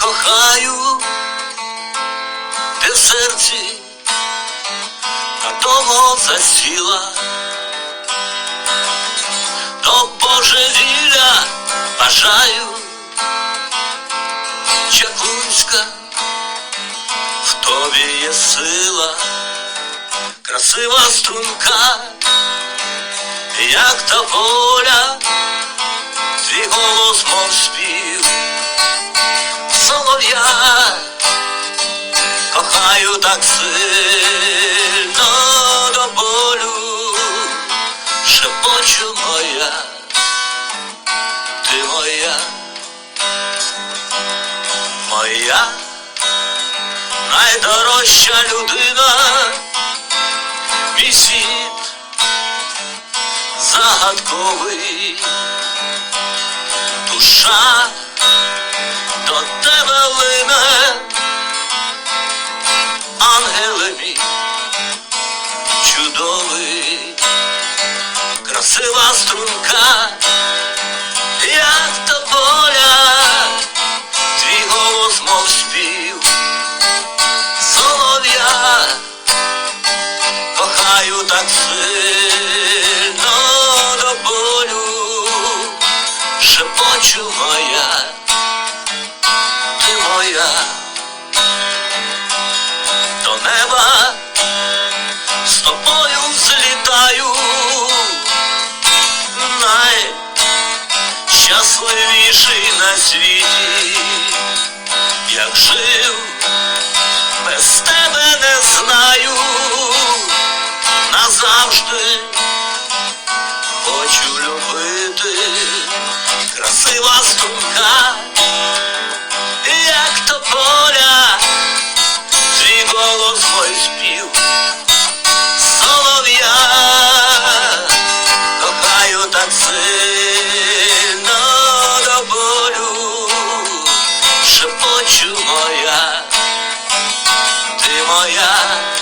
кохаю, ти в серці надовго засіла, до божевілля бажаю, чаклунська, в тобі є сила, красива струнка, як та воля, твій голос мов спів солов'я, кохаю так сильно до болю, шепочу моя, ти моя, моя найдорожча людина, мій світ загадковий, душа мій, чудовий, красива струнка, як та поля, твій голос мов спів, солов'я, кохаю так сильно до болю, шепочу моя завжди хочу любити, красива струнка, як то поля, твій голос мой спів, солов'я, кохаю так сильно до болю, шепочу моя, ти моя.